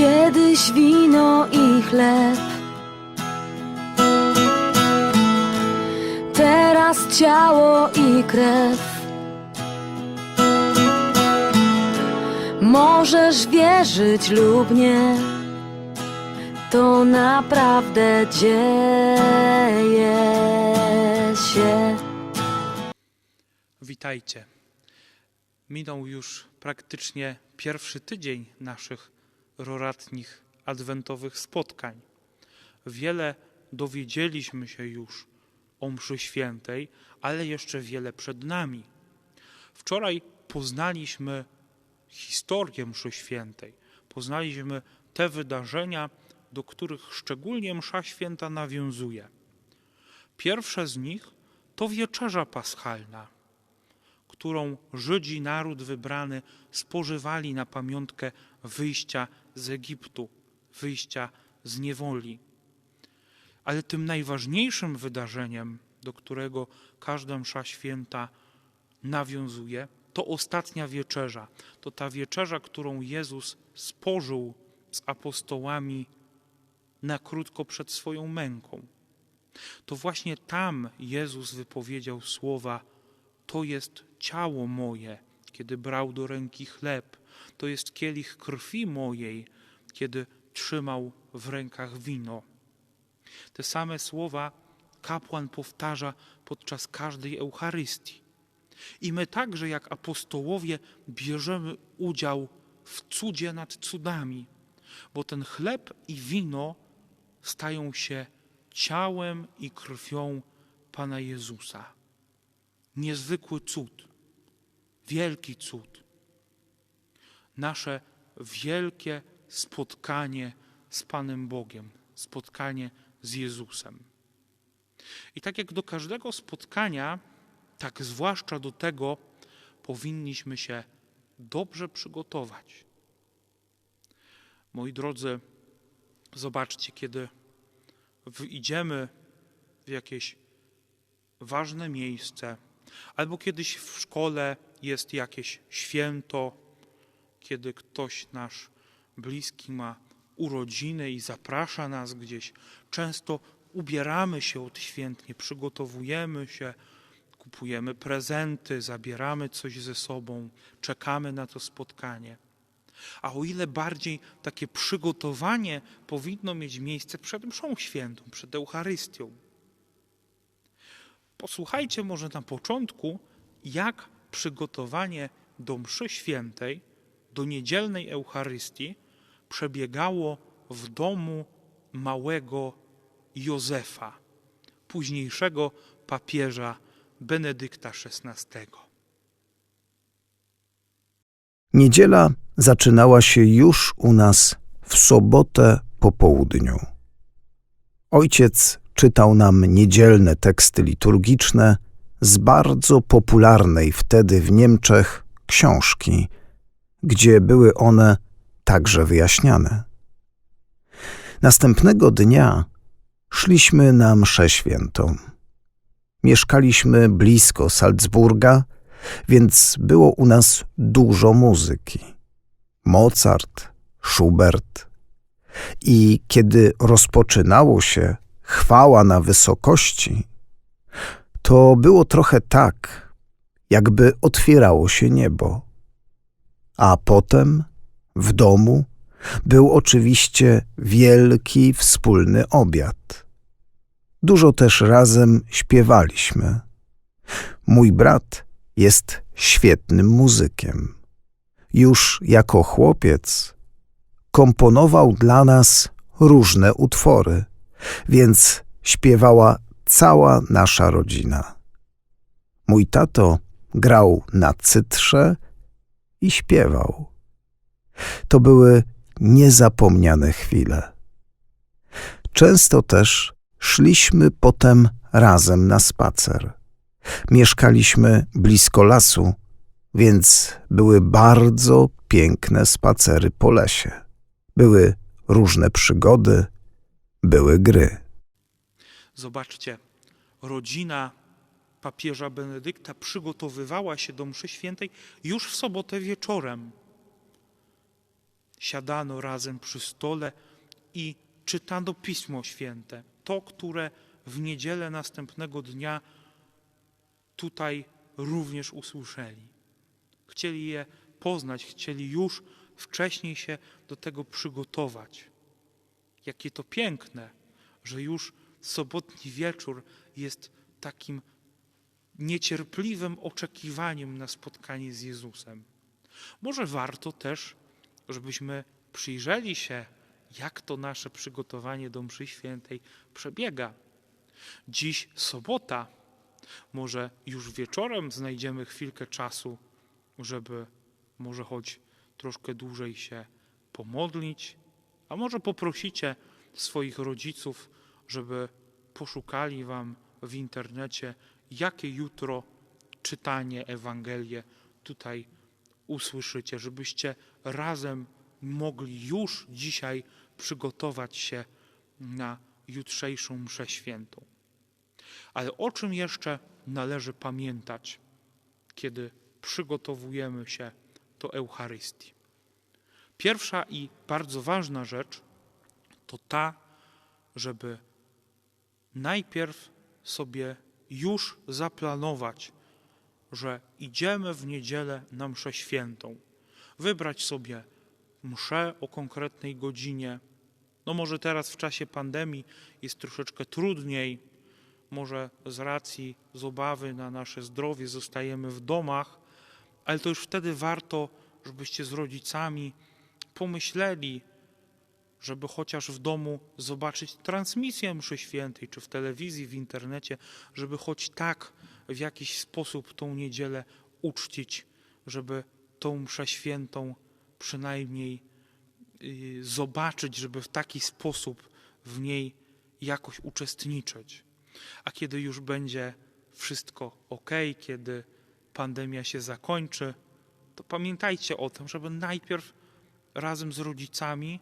Kiedyś wino i chleb. Teraz ciało i krew. Możesz wierzyć lub nie. To naprawdę dzieje się. Witajcie. Minął już praktycznie pierwszy tydzień naszych roratnich adwentowych spotkań. Wiele dowiedzieliśmy się już o mszy świętej, ale jeszcze wiele przed nami. Wczoraj poznaliśmy historię mszy świętej. Poznaliśmy te wydarzenia, do których szczególnie msza święta nawiązuje. Pierwsze z nich to wieczerza paschalna którą Żydzi, naród wybrany, spożywali na pamiątkę wyjścia z Egiptu, wyjścia z niewoli. Ale tym najważniejszym wydarzeniem, do którego każda msza święta nawiązuje, to ostatnia wieczerza. To ta wieczerza, którą Jezus spożył z apostołami na krótko przed swoją męką. To właśnie tam Jezus wypowiedział słowa: To jest ciało moje, kiedy brał do ręki chleb. To jest kielich krwi mojej, kiedy trzymał w rękach wino. Te same słowa kapłan powtarza podczas każdej Eucharystii. I my także, jak apostołowie, bierzemy udział w cudzie nad cudami, bo ten chleb i wino stają się ciałem i krwią Pana Jezusa. Niezwykły cud, wielki cud. Nasze wielkie spotkanie z Panem Bogiem, spotkanie z Jezusem. I tak jak do każdego spotkania, tak zwłaszcza do tego powinniśmy się dobrze przygotować. Moi drodzy, zobaczcie, kiedy idziemy w jakieś ważne miejsce, albo kiedyś w szkole jest jakieś święto, kiedy ktoś nasz bliski ma urodziny i zaprasza nas gdzieś. Często ubieramy się odświętnie, przygotowujemy się, kupujemy prezenty, zabieramy coś ze sobą, czekamy na to spotkanie. A o ile bardziej takie przygotowanie powinno mieć miejsce przed mszą świętą, przed Eucharystią. Posłuchajcie może na początku, jak przygotowanie do mszy świętej, do niedzielnej Eucharystii przebiegało w domu małego Józefa, późniejszego papieża Benedykta XVI. Niedziela zaczynała się już u nas w sobotę po południu. Ojciec czytał nam niedzielne teksty liturgiczne z bardzo popularnej wtedy w Niemczech książki, gdzie były one także wyjaśniane. Następnego dnia szliśmy na mszę świętą. Mieszkaliśmy blisko Salzburga, więc było u nas dużo muzyki. Mozart, Schubert. I kiedy rozpoczynało się chwała na wysokości, to było trochę tak, jakby otwierało się niebo. A potem w domu był oczywiście wielki wspólny obiad. Dużo też razem śpiewaliśmy. Mój brat jest świetnym muzykiem. Już jako chłopiec komponował dla nas różne utwory, więc śpiewała cała nasza rodzina. Mój tato grał na cytrze i śpiewał. To były niezapomniane chwile. Często też szliśmy potem razem na spacer. Mieszkaliśmy blisko lasu, więc były bardzo piękne spacery po lesie. Były różne przygody, były gry. Zobaczcie, rodzina papieża Benedykta przygotowywała się do mszy świętej już w sobotę wieczorem. siadano razem przy stole i czytano Pismo Święte, to, które w niedzielę następnego dnia tutaj również usłyszeli. Chcieli je poznać, chcieli już wcześniej się do tego przygotować. Jakie to piękne, że już sobotni wieczór jest takim niecierpliwym oczekiwaniem na spotkanie z Jezusem. Może warto też, żebyśmy przyjrzeli się, jak to nasze przygotowanie do mszy świętej przebiega. Dziś sobota. Może już wieczorem znajdziemy chwilkę czasu, żeby może choć troszkę dłużej się pomodlić, a może poprosicie swoich rodziców, żeby poszukali wam w internecie, jakie jutro czytanie Ewangelię tutaj usłyszycie, żebyście razem mogli już dzisiaj przygotować się na jutrzejszą mszę świętą. Ale o czym jeszcze należy pamiętać, kiedy przygotowujemy się do Eucharystii? Pierwsza i bardzo ważna rzecz to ta, żeby najpierw sobie już zaplanować, że idziemy w niedzielę na mszę świętą. Wybrać sobie mszę o konkretnej godzinie. No może teraz w czasie pandemii jest troszeczkę trudniej, może z racji, z obawy na nasze zdrowie zostajemy w domach, ale to już wtedy warto, żebyście z rodzicami pomyśleli, żeby chociaż w domu zobaczyć transmisję mszy świętej, czy w telewizji, w internecie, żeby choć tak w jakiś sposób tą niedzielę uczcić, żeby tą mszę świętą przynajmniej y, zobaczyć, żeby w taki sposób w niej jakoś uczestniczyć. A kiedy już będzie wszystko ok, kiedy pandemia się zakończy, to pamiętajcie o tym, żeby najpierw razem z rodzicami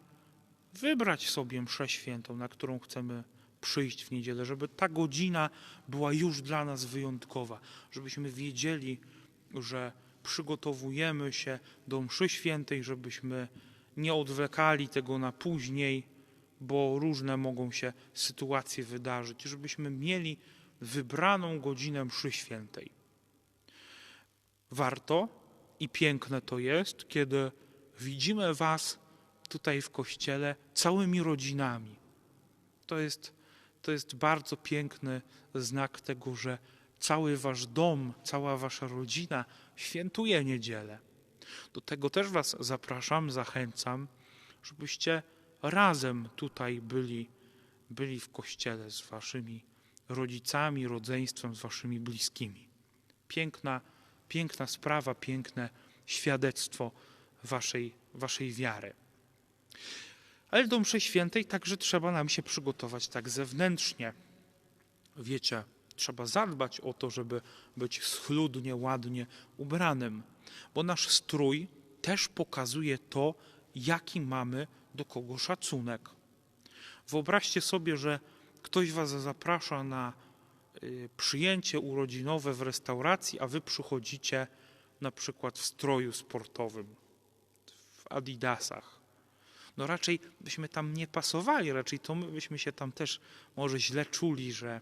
wybrać sobie mszę świętą, na którą chcemy przyjść w niedzielę, żeby ta godzina była już dla nas wyjątkowa, żebyśmy wiedzieli, że przygotowujemy się do mszy świętej, żebyśmy nie odwlekali tego na później, bo różne mogą się sytuacje wydarzyć, żebyśmy mieli wybraną godzinę mszy świętej. Warto i piękne to jest, kiedy widzimy Was tutaj w kościele całymi rodzinami. To jest, to jest bardzo piękny znak tego, że cały Wasz dom, cała Wasza rodzina świętuje niedzielę. Do tego też Was zapraszam, zachęcam, żebyście razem tutaj byli, byli w kościele z Waszymi rodzicami, rodzeństwem, z Waszymi bliskimi. Piękna, piękna sprawa, piękne świadectwo Waszej, waszej wiary. Ale do mszy świętej także trzeba nam się przygotować tak zewnętrznie. Wiecie, trzeba zadbać o to, żeby być schludnie, ładnie ubranym, bo nasz strój też pokazuje to, jaki mamy do kogo szacunek. Wyobraźcie sobie, że ktoś was zaprasza na y, przyjęcie urodzinowe w restauracji, a wy przychodzicie na przykład w stroju sportowym, w adidasach. No raczej byśmy tam nie pasowali, raczej to my byśmy się tam też może źle czuli, że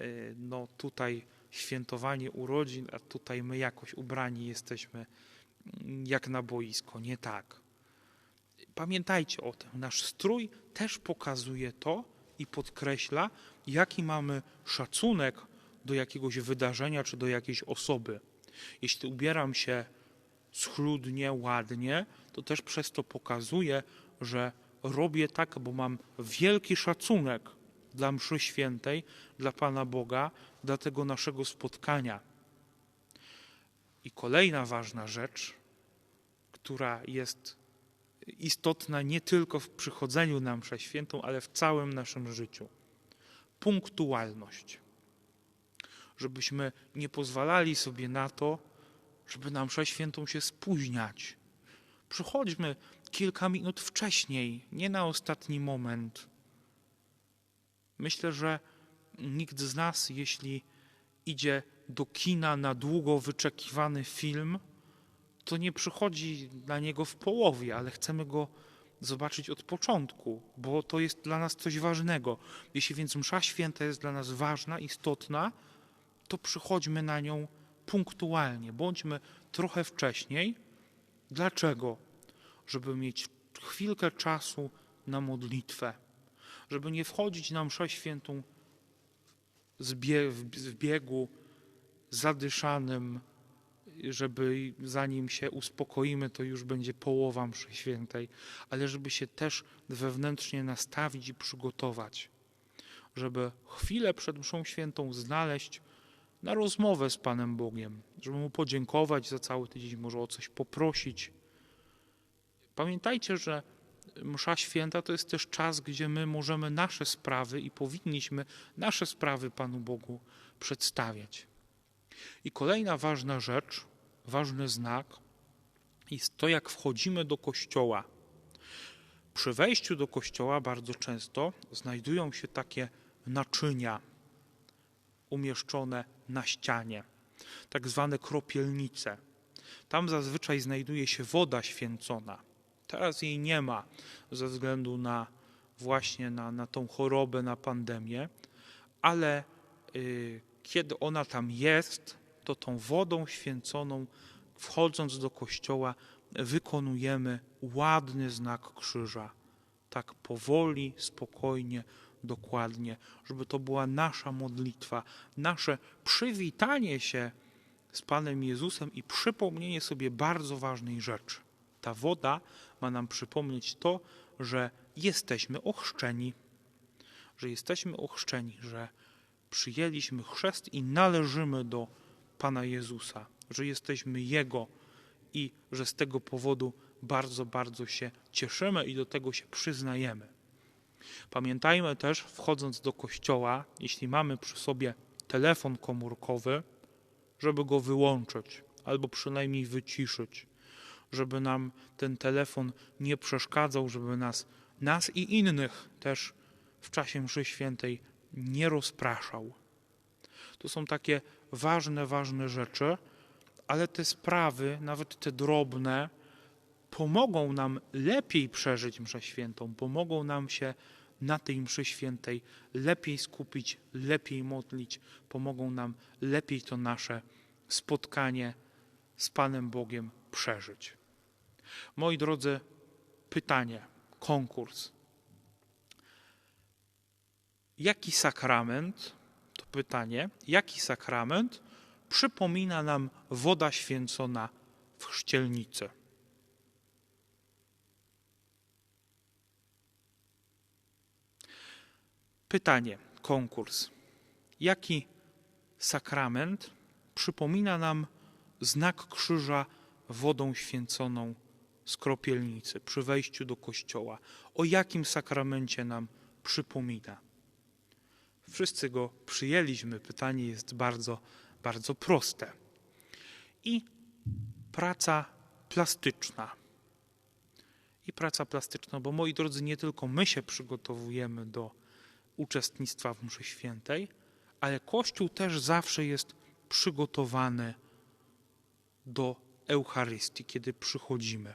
y, no tutaj świętowanie urodzin, a tutaj my jakoś ubrani jesteśmy mm, jak na boisko. Nie tak. Pamiętajcie o tym. Nasz strój też pokazuje to i podkreśla, jaki mamy szacunek do jakiegoś wydarzenia czy do jakiejś osoby. Jeśli ubieram się schludnie, ładnie, to też przez to pokazuję, że robię tak, bo mam wielki szacunek dla mszy świętej, dla Pana Boga, dla tego naszego spotkania. I kolejna ważna rzecz, która jest istotna nie tylko w przychodzeniu na mszę świętą, ale w całym naszym życiu. Punktualność. Żebyśmy nie pozwalali sobie na to, żeby na mszę świętą się spóźniać. Przychodźmy kilka minut wcześniej, nie na ostatni moment. Myślę, że nikt z nas, jeśli idzie do kina na długo wyczekiwany film, to nie przychodzi na niego w połowie, ale chcemy go zobaczyć od początku, bo to jest dla nas coś ważnego. Jeśli więc msza święta jest dla nas ważna, istotna, to przychodźmy na nią punktualnie, bądźmy trochę wcześniej. Dlaczego? Żeby mieć chwilkę czasu na modlitwę, żeby nie wchodzić na mszę świętą w biegu zadyszanym, żeby zanim się uspokoimy, to już będzie połowa mszy świętej, ale żeby się też wewnętrznie nastawić i przygotować, żeby chwilę przed mszą świętą znaleźć na rozmowę z Panem Bogiem, żeby Mu podziękować za cały tydzień, może o coś poprosić. Pamiętajcie, że msza święta to jest też czas, gdzie my możemy nasze sprawy i powinniśmy nasze sprawy Panu Bogu przedstawiać. I kolejna ważna rzecz, ważny znak jest to, jak wchodzimy do kościoła. Przy wejściu do kościoła bardzo często znajdują się takie naczynia umieszczone na ścianie, tak zwane kropielnice. Tam zazwyczaj znajduje się woda święcona. Teraz jej nie ma ze względu na właśnie na, na tą chorobę, na pandemię, ale y, kiedy ona tam jest, to tą wodą święconą, wchodząc do kościoła, wykonujemy ładny znak krzyża. Tak powoli, spokojnie, dokładnie, żeby to była nasza modlitwa, nasze przywitanie się z Panem Jezusem i przypomnienie sobie bardzo ważnej rzeczy. Ta woda ma nam przypomnieć to, że jesteśmy ochrzczeni, że jesteśmy ochrzczeni, że przyjęliśmy chrzest i należymy do Pana Jezusa, że jesteśmy Jego i że z tego powodu bardzo, bardzo się cieszymy i do tego się przyznajemy. Pamiętajmy też, wchodząc do kościoła, jeśli mamy przy sobie telefon komórkowy, żeby go wyłączyć albo przynajmniej wyciszyć, żeby nam ten telefon nie przeszkadzał, żeby nas, nas i innych też w czasie mszy świętej nie rozpraszał. To są takie ważne, ważne rzeczy, ale te sprawy, nawet te drobne, pomogą nam lepiej przeżyć mszę świętą, pomogą nam się na tej mszy świętej lepiej skupić, lepiej modlić, pomogą nam lepiej to nasze spotkanie z Panem Bogiem przeżyć. Moi drodzy, pytanie, konkurs. Jaki sakrament, to pytanie, jaki sakrament przypomina nam woda święcona w chrzcielnicy? Pytanie, konkurs. Jaki sakrament przypomina nam znak krzyża wodą święconą z kropielnicy przy wejściu do kościoła? O jakim sakramencie nam przypomina? Wszyscy go przyjęliśmy. Pytanie jest bardzo, bardzo proste. I praca plastyczna. I praca plastyczna, bo moi drodzy, nie tylko my się przygotowujemy do uczestnictwa w mszy świętej, ale Kościół też zawsze jest przygotowany do Eucharystii, kiedy przychodzimy.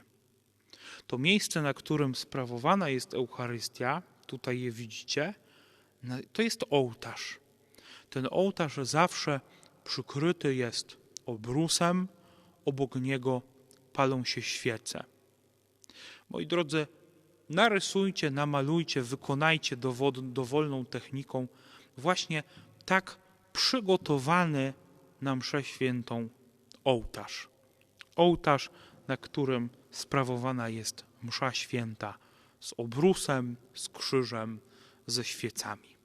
To miejsce, na którym sprawowana jest Eucharystia, tutaj je widzicie, na- to jest ołtarz. Ten ołtarz zawsze przykryty jest obrusem, obok niego palą się świece. Moi drodzy, narysujcie, namalujcie, wykonajcie dowod, dowolną techniką właśnie tak przygotowany na mszę świętą ołtarz. Ołtarz, na którym sprawowana jest msza święta z obrusem, z krzyżem, ze świecami.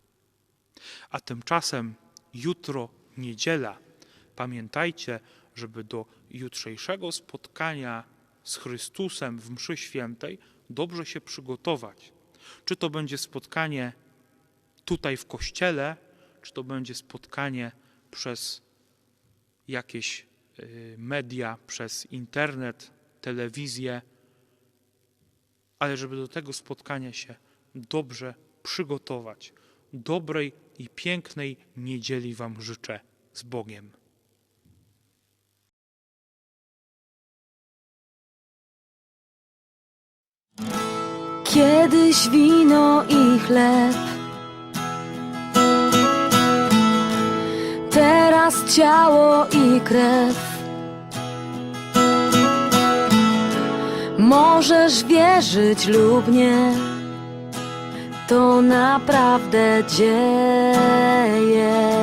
A tymczasem jutro niedziela. Pamiętajcie, żeby do jutrzejszego spotkania z Chrystusem w mszy świętej dobrze się przygotować. Czy to będzie spotkanie tutaj w kościele, czy to będzie spotkanie przez jakieś y, media, przez internet, telewizję, ale żeby do tego spotkania się dobrze przygotować. Dobrej i pięknej niedzieli Wam życzę z Bogiem. Kiedyś wino i chleb, teraz ciało i krew. Możesz wierzyć lub nie, to naprawdę dzieje.